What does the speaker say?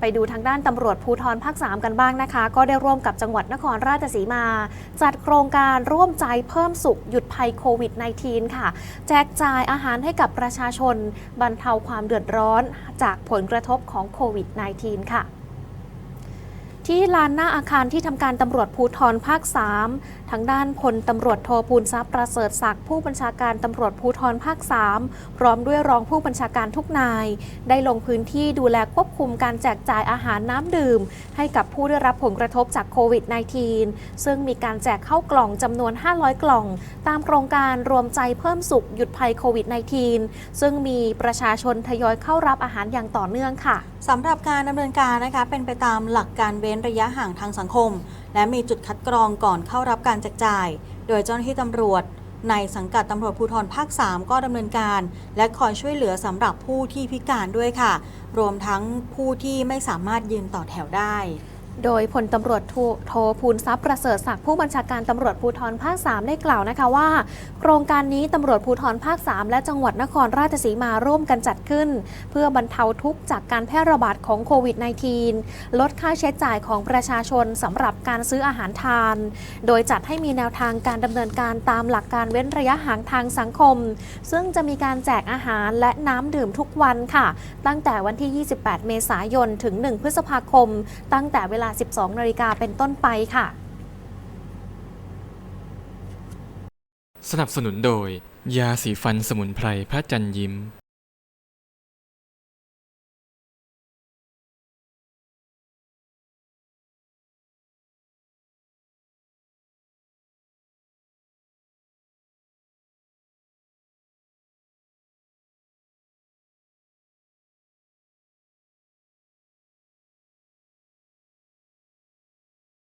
ไปดูทางด้านตำรวจภูธรภาค 3 กันบ้างนะคะ ก็ได้ร่วมกับจังหวัดนครราชสีมา จัดโครงการร่วมใจเพิ่มสุขหยุดภัยโควิด -19 ค่ะ แจกจ่ายอาหารให้กับประชาชน บรรเทาความเดือดร้อนจากผลกระทบของโควิด -19 ค่ะ ที่ลานหน้าอาคารที่ทำการตำรวจภูธรภาค 3 ทางด้านพลตำรวจโทปูนทรัพย์ประเสริฐศักดิ์ผู้บัญชาการตำรวจภูธรภาค 3 พร้อมด้วยรองผู้บัญชาการทุกนาย ได้ลงพื้นที่ดูแลควบคุมการแจกจ่ายอาหารน้ำดื่ม ให้กับผู้ได้รับผลกระทบจากโควิด -19 ซึ่งมีการแจกเข้ากล่องจำนวน 500 กล่อง ตามโครงการรวมใจเพิ่มสุขหยุดภัยโควิด -19 ซึ่งมีประชาชนทยอยเข้ารับอาหารอย่างต่อเนื่องค่ะสำหรับการดำเนินการนะคะเป็นไปตามหลักการเว้นระยะห่างทางสังคม และมีจุดคัดกรองก่อนเข้ารับการแจกจ่าย โดยเจ้าหน้าที่ตำรวจ ในสังกัดตำรวจภูธรภาค 3 ก็ดำเนินการ และคอยช่วยเหลือสำหรับผู้ที่พิการด้วยค่ะ รวมทั้งผู้ที่ไม่สามารถยืนต่อแถวได้ โดยพลตำรวจโทโทพูลทรัพย์ประเสริฐศักดิ์ผู้บัญชาการตำรวจภูธรภาค 3 ได้กล่าวนะคะว่า โครงการนี้ตำรวจภูธรภาค 3 และจังหวัดนครราชสีมาร่วมกันจัดขึ้น เพื่อบรรเทาทุกข์จากการแพร่ระบาดของโควิด -19 ลดค่าใช้จ่ายของประชาชนสำหรับการซื้ออาหารทาน โดยจัดให้มีแนวทางการดำเนินการตามหลักการเว้นระยะห่างทางสังคม ซึ่งจะมีการแจกอาหารและน้ำดื่มทุกวันค่ะ ตั้งแต่วันที่ 28 เมษายนถึง 1 พฤษภาคม ตั้งแต่เวลา12นาฬิกาเป็นต้นไปค่ะ สนับสนุนโดย ยาสีฟันสมุนไพรพระจันยิ้ม